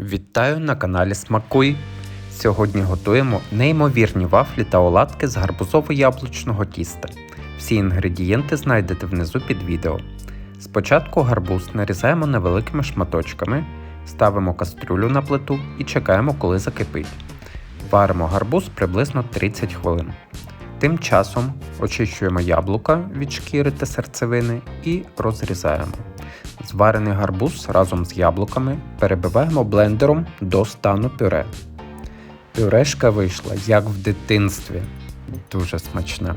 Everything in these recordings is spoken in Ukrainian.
Вітаю на каналі Смакуй. Сьогодні готуємо неймовірні вафлі та оладки з гарбузово-яблучного тіста. Всі інгредієнти знайдете внизу під відео. Спочатку гарбуз нарізаємо невеликими шматочками, ставимо кастрюлю на плиту і чекаємо, коли закипить. Варимо гарбуз приблизно 30 хвилин. Тим часом очищуємо яблука від шкіри та серцевини і розрізаємо. Зварений гарбуз разом з яблуками перебиваємо блендером до стану пюре. Пюрешка вийшла як в дитинстві. Дуже смачна.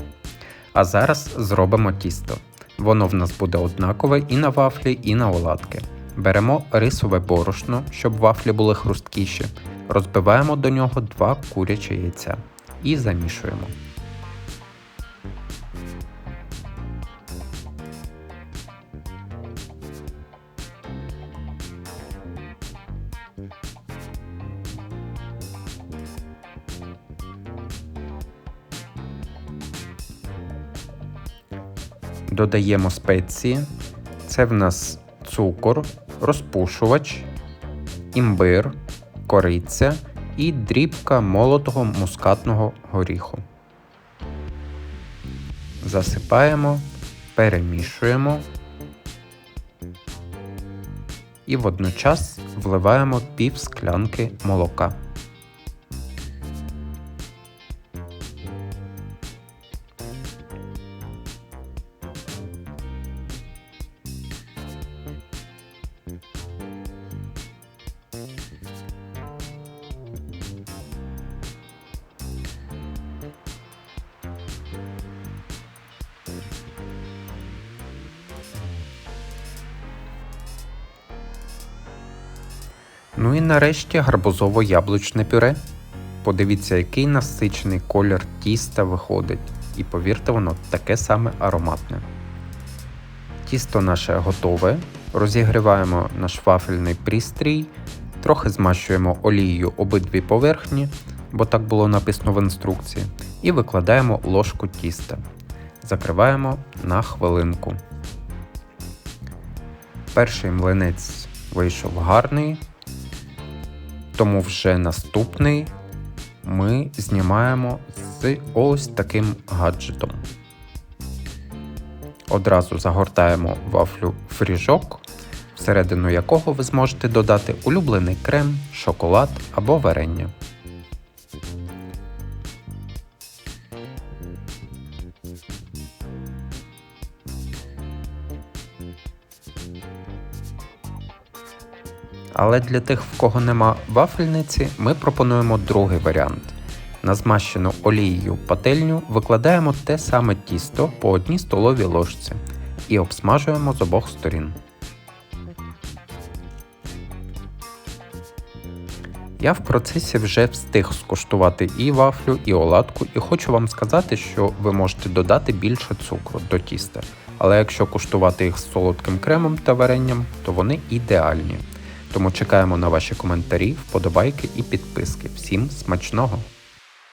А зараз зробимо тісто. Воно в нас буде однакове і на вафлі, і на оладки. Беремо рисове борошно, щоб вафлі були хрусткіші. Розбиваємо до нього два курячі яйця і замішуємо. Додаємо спеції. Це в нас цукор, розпушувач, імбир, кориця і дрібка молотого мускатного горіху. Засипаємо, перемішуємо і водночас вливаємо пів склянки молока. Ну і нарешті гарбузово-яблучне пюре. Подивіться, який насичений колір тіста виходить, і повірте, воно таке саме ароматне. Тісто наше готове. Розігріваємо наш вафельний пристрій, трохи змащуємо олією обидві поверхні, бо так було написано в інструкції, і викладаємо ложку тіста. Закриваємо на хвилинку. Перший млинець вийшов гарний, тому вже наступний ми знімаємо з ось таким гаджетом. Одразу загортаємо вафлю фріжок, всередину якого ви зможете додати улюблений крем, шоколад або варення. Але для тих, в кого нема вафельниці, ми пропонуємо другий варіант. На змащену олією пательню викладаємо те саме тісто по одній столовій ложці і обсмажуємо з обох сторін. Я в процесі вже встиг скуштувати і вафлю, і оладку, і хочу вам сказати, що ви можете додати більше цукру до тіста. Але якщо куштувати їх з солодким кремом та варенням, то вони ідеальні. Тому чекаємо на ваші коментарі, вподобайки і підписки. Всім смачного!